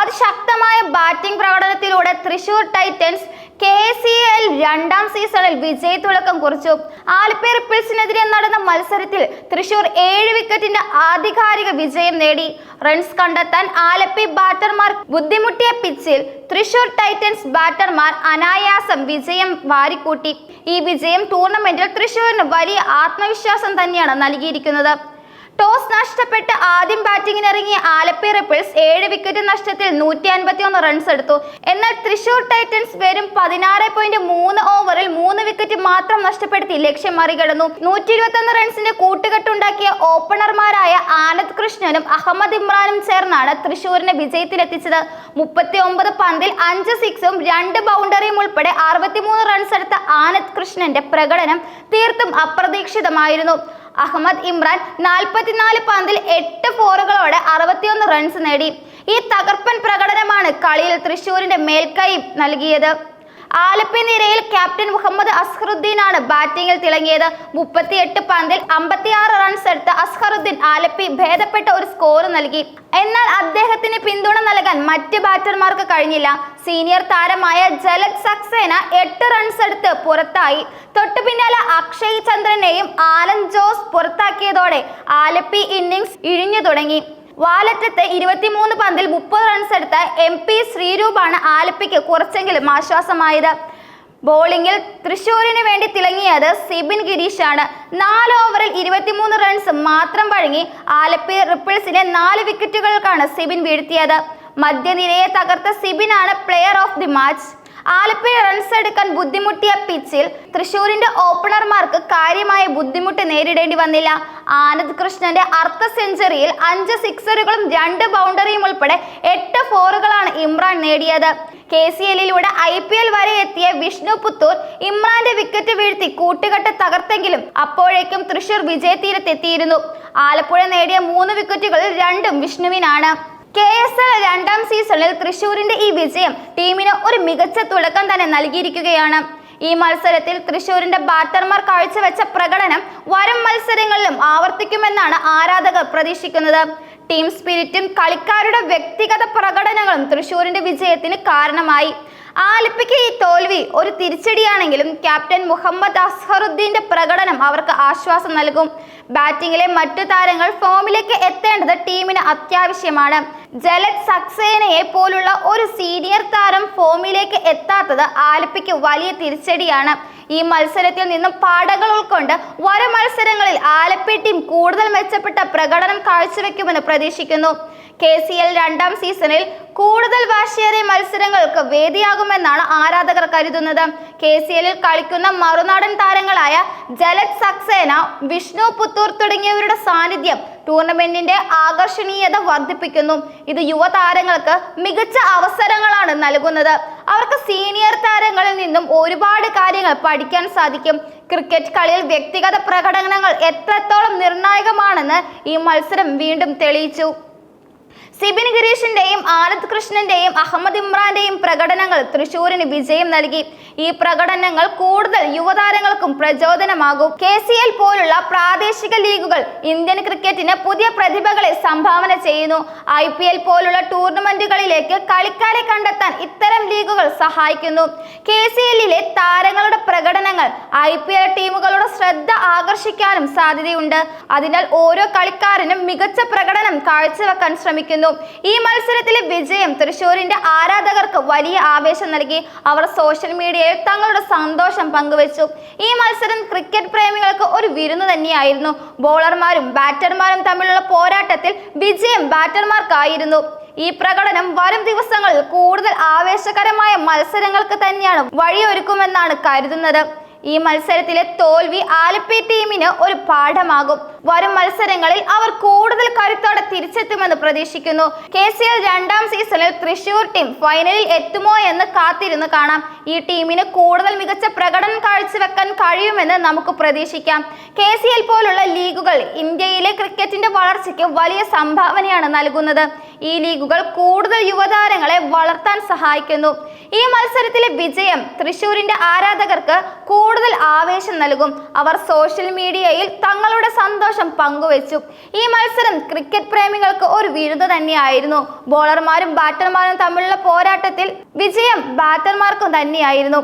അതിശക്തമായ ബാറ്റിംഗ് പ്രകടനത്തിലൂടെ Thrissur titans K C L രണ്ടാം സീസണിൽ വിജയത്തുടക്കം കുറിച്ചു. ആലപ്പേർ പിൾസിനെതിരെ നടന്ന മത്സരത്തിൽ തൃശൂർ ഏഴ് വിക്കറ്റിന്റെ ആധികാരിക വിജയം നേടി. റൺസ് കണ്ടെത്താൻ ആലപ്പി ബാറ്റർമാർ ബുദ്ധിമുട്ടിയ പിച്ചിൽ തൃശൂർ ടൈറ്റൻസ് ബാറ്റർമാർ അനായാസം വിജയം വാരിക്കൂട്ടി. ഈ വിജയം ടൂർണമെന്റിൽ തൃശൂരിന് വലിയ ആത്മവിശ്വാസം തന്നെയാണ് നൽകിയിരിക്കുന്നത്. ടോസ് നഷ്ടപ്പെട്ട് ആദ്യം ബാറ്റിംഗിനിറങ്ങിയ ആലപ്പി റിപ്പിൾസ് ഏഴ് വിക്കറ്റ് നഷ്ടത്തിൽ നൂറ്റി അൻപത്തി ഒന്ന് റൺസ് എടുത്തു. എന്നാൽ തൃശൂർ ടൈറ്റൻസ് വെറും പതിനാറ് പോയിന്റ് മൂന്ന് ഓവറിൽ മൂന്ന് വിക്കറ്റ് മാത്രം നഷ്ടപ്പെടുത്തി ലക്ഷ്യം മറികടന്നു. നൂറ്റി ഇരുപത്തി ഒന്ന് റൺസിന്റെ കൂട്ടുകെട്ടുണ്ടാക്കിയ ഓപ്പണർമാരായ ആനന്ദ് കൃഷ്ണനും അഹമ്മദ് ഇമ്രാനും ചേർന്നാണ് തൃശൂരിനെ വിജയത്തിലെത്തിച്ചത്. മുപ്പത്തി ഒമ്പത് പന്തിൽ അഞ്ച് സിക്സും രണ്ട് ബൗണ്ടറിയും ഉൾപ്പെടെ അറുപത്തിമൂന്ന് റൺസ് എടുത്ത ആനന്ദ് കൃഷ്ണന്റെ പ്രകടനം തീർത്തും അപ്രതീക്ഷിതമായിരുന്നു. അഹമ്മദ് ഇമ്രാൻ നാൽപ്പത്തിനാല് പന്തിൽ എട്ട് ഫോറുകളോടെ അറുപത്തിയൊന്ന് റൺസ് നേടി. ഈ തകർപ്പൻ പ്രകടനമാണ് കളിയിൽ തൃശൂരിന്റെ മേൽക്കൈ നൽകിയത്. ആലപ്പി നിരയിൽ ക്യാപ്റ്റൻ മുഹമ്മദ് അസ്ഹറുദ്ദീൻ ആണ് ബാറ്റിംഗിൽ തിളങ്ങിയത്. മുപ്പത്തിയെട്ട് പന്തിൽ അമ്പത്തിയാറ് റൺസ് എടുത്ത അസ്ഹറുദ്ദീൻ ആലപ്പി ഭേദപ്പെട്ട ഒരു സ്കോർ നൽകി. എന്നാൽ അദ്ദേഹത്തിന് പിന്തുണ നൽകാൻ മറ്റ് ബാറ്റർമാർക്ക് കഴിഞ്ഞില്ല. സീനിയർ താരമായ ജലത് സക്സേന എട്ട് റൺസ് എടുത്ത് പുറത്തായി. തൊട്ടു പിന്നാലെ അക്ഷയ് ചന്ദ്രനെയും ആലൻ ജോസ് പുറത്താക്കിയതോടെ ആലപ്പി ഇന്നിംഗ്സ് ഇഴിഞ്ഞു തുടങ്ങി. വാലറ്റത്ത് ഇരുപത്തിമൂന്ന് പന്തിൽ മുപ്പത് റൺസ് എടുത്ത എം പി ശ്രീരൂപാണ് ആലപ്പിക്ക് കുറച്ചെങ്കിലും ആശ്വാസമായത്. ബോളിംഗിൽ തൃശൂരിന് വേണ്ടി തിളങ്ങിയത് സിബിൻ ഗിരീഷാണ്. നാല് ഓവറിൽ ഇരുപത്തിമൂന്ന് റൺസ് മാത്രം വഴങ്ങി ആലപ്പി റിപ്പിൾസിനെ നാല് വിക്കറ്റുകൾക്കാണ് സിബിൻ വീഴ്ത്തിയത്. മധ്യനിരയെ തകർത്ത സിബിനാണ് player of the match Alleppey runs എടുക്കാൻ ബുദ്ധിമുട്ടിയ പിച്ചിൽ തൃശൂരിന്റെ ഓപ്പണർമാർക്ക് കാര്യമായ ബുദ്ധിമുട്ട് നേരിടേണ്ടി വന്നില്ല. ആനന്ദ് കൃഷ്ണന്റെ അർദ്ധ സെഞ്ചുറിയിൽ അഞ്ച് സിക്സറുകളും രണ്ട് ബൗണ്ടറിയും ഉൾപ്പെടെ എട്ട് ഫോറുകളാണ് ഇമ്രാൻ നേടിയത്. കെ സി എല്ലിലൂടെ ഐ പി എൽ വരെ എത്തിയ വിഷ്ണു പുത്തൂർ ഇമ്രാന്റെ വിക്കറ്റ് വീഴ്ത്തി കൂട്ടുകെട്ട് തകർത്തെങ്കിലും അപ്പോഴേക്കും തൃശൂർ വിജയതീരത്തെത്തിയിരുന്നു. ആലപ്പുഴ നേടിയ മൂന്ന് വിക്കറ്റുകളിൽ രണ്ടും വിഷ്ണുവിനാണ്. കെ എസ് എൽ രണ്ടാം സീസണിൽ തൃശ്ശൂരിന്റെ ഈ വിജയം ടീമിന് ഒരു മികച്ച തുടക്കം തന്നെ നൽകിയിരിക്കുകയാണ്. ഈ മത്സരത്തിൽ തൃശ്ശൂരിന്റെ ബാറ്റർമാർ കാഴ്ചവെച്ച പ്രകടനം വരും മത്സരങ്ങളിലും ആവർത്തിക്കുമെന്നാണ് ആരാധകർ പ്രതീക്ഷിക്കുന്നത്. ടീം സ്പിരിറ്റും കളിക്കാരുടെ വ്യക്തിഗത പ്രകടനങ്ങളും തൃശ്ശൂരിന്റെ വിജയത്തിന് കാരണമായി. ആലപ്പിക്ക് ഈ തോൽവി ഒരു തിരിച്ചടിയാണെങ്കിലും ക്യാപ്റ്റൻ മുഹമ്മദ് അസ്ഹറുദ്ദീന്റെ പ്രകടനം അവർക്ക് ആശ്വാസം നൽകും. ബാറ്റിംഗിലെ മറ്റു താരങ്ങൾ ഫോമിലേക്ക് എത്തേണ്ടത് ടീമിന് അത്യാവശ്യമാണ്. ജലത് സക്സേനയെ പോലുള്ള ഒരു സീനിയർ താരം ഫോമിലേക്ക് എത്താത്തത് ആലപ്പിക്ക് വലിയ തിരിച്ചടിയാണ്. ഈ മത്സരത്തിൽ നിന്നും പാഠങ്ങൾ ഉൾക്കൊണ്ട് വരും മത്സരങ്ങളിൽ ആലപ്പി ടീം കൂടുതൽ മെച്ചപ്പെട്ട പ്രകടനം കാഴ്ചവെക്കുമെന്ന് പ്രതീക്ഷിക്കുന്നു. കെ സി എൽ രണ്ടാം സീസണിൽ കൂടുതൽ വാശിയേറിയ മത്സരങ്ങൾക്ക് വേദിയാകുമെന്നാണ് ആരാധകർ കരുതുന്നത്. കെ സി എല്ലിൽ കളിക്കുന്ന മറുനാടൻ താരങ്ങളായ ജലത് സക്സേന വിഷ്ണു പുത്തൂർ തുടങ്ങിയവരുടെ സാന്നിധ്യം ടൂർണമെന്റിന്റെ ആകർഷണീയത വർദ്ധിപ്പിക്കുന്നു. ഇത് യുവതാരങ്ങൾക്ക് മികച്ച അവസരങ്ങളാണ് നൽകുന്നത്. അവർക്ക് സീനിയർ താരങ്ങളിൽ നിന്നും ഒരുപാട് കാര്യങ്ങൾ പഠിക്കാൻ സാധിക്കും. ക്രിക്കറ്റ് കളിയിൽ വ്യക്തിഗത പ്രകടനങ്ങൾ എത്രത്തോളം നിർണായകമാണെന്ന് ഈ മത്സരം വീണ്ടും തെളിയിച്ചു. സിബിൻ ഗിരീഷിന്റെയും ആനന്ദ് കൃഷ്ണന്റെയും അഹമ്മദ് ഇമ്രാന്റെയും പ്രകടനങ്ങൾ തൃശൂരിന് വിജയം നൽകി. ഈ പ്രകടനങ്ങൾ കൂടുതൽ യുവതാരങ്ങൾക്കും പ്രചോദനമാകും. കെ സി എൽ പോലുള്ള പ്രാദേശിക ലീഗുകൾ ഇന്ത്യൻ ക്രിക്കറ്റിന് പുതിയ പ്രതിഭകളെ സംഭാവന ചെയ്യുന്നു. ഐ പി എൽ പോലുള്ള ടൂർണമെന്റുകളിലേക്ക് കളിക്കാരെ കണ്ടെത്താൻ ഇത്തരം ലീഗുകൾ സഹായിക്കുന്നു. കെ സി എല്ലിലെ താരങ്ങളുടെ പ്രകടനങ്ങൾ ഐ പി എൽ ടീമുകളുടെ ശ്രദ്ധ ആകർഷിക്കാനും സാധ്യതയുണ്ട്. അതിനാൽ ഓരോ കളിക്കാരനും മികച്ച പ്രകടനം കാഴ്ചവെക്കാൻ ശ്രമിക്കുന്നു. ഈ മത്സരത്തിലെ വിജയം തൃശൂരിന്റെ ആരാധകർക്ക് വലിയ ആവേശം നൽകി. അവർ സോഷ്യൽ മീഡിയയിൽ തങ്ങളുടെ സന്തോഷം പങ്കുവച്ചു. ഈ മത്സരം ക്രിക്കറ്റ് പ്രേമികൾക്ക് ഒരു വിരുന്ന് തന്നെയായിരുന്നു. ബോളർമാരും ബാറ്റർമാരും തമ്മിലുള്ള പോരാട്ടത്തിൽ വിജയം ബാറ്റർമാർക്കായിരുന്നു. ഈ പ്രകടനം വരും ദിവസങ്ങളിൽ കൂടുതൽ ആവേശകരമായ മത്സരങ്ങൾക്ക് തന്നെയാണ് വഴിയൊരുക്കുമെന്നാണ് കരുതുന്നത്. ഈ മത്സരത്തിലെ തോൽവി ആലപ്പി ടീമിന് ഒരു പാഠമാകും. വരും മത്സരങ്ങളിൽ അവർ കൂടുതൽ കരുത്തോടെ തിരിച്ചെത്തുമെന്ന് പ്രതീക്ഷിക്കുന്നു. കെ സി എൽ രണ്ടാം സീസണിൽ തൃശൂർ ടീം ഫൈനലിൽ എത്തുമോ എന്ന് കാത്തിരുന്ന് കാണാം. ഈ ടീമിന് കൂടുതൽ മികച്ച പ്രകടനം കാഴ്ചവെക്കാൻ കഴിയുമെന്ന് നമുക്ക് പ്രതീക്ഷിക്കാം. കെ സി എൽ പോലുള്ള ലീഗുകൾ ഇന്ത്യയിലെ ക്രിക്കറ്റിന്റെ വളർച്ചയ്ക്ക് വലിയ സംഭാവനയാണ് നൽകുന്നത്. ഈ ലീഗുകൾ കൂടുതൽ യുവതാരങ്ങളെ വളർത്താൻ സഹായിക്കുന്നു. ഈ മത്സരത്തിലെ വിജയം തൃശൂരിന്റെ ആരാധകർക്ക് കൂടുതൽ ആവേശം നൽകും. അവർ സോഷ്യൽ മീഡിയയിൽ തങ്ങളുടെ സന്തോഷം സന്തോഷം പങ്കുവച്ചു. ഈ മത്സരം ക്രിക്കറ്റ് പ്രേമികൾക്ക് ഒരു വിരുദ്ധ തന്നെയായിരുന്നു. ബോളർമാരും ബാറ്റർമാരും തമ്മിലുള്ള പോരാട്ടത്തിൽ വിജയം ബാറ്റർമാർക്കും തന്നെയായിരുന്നു.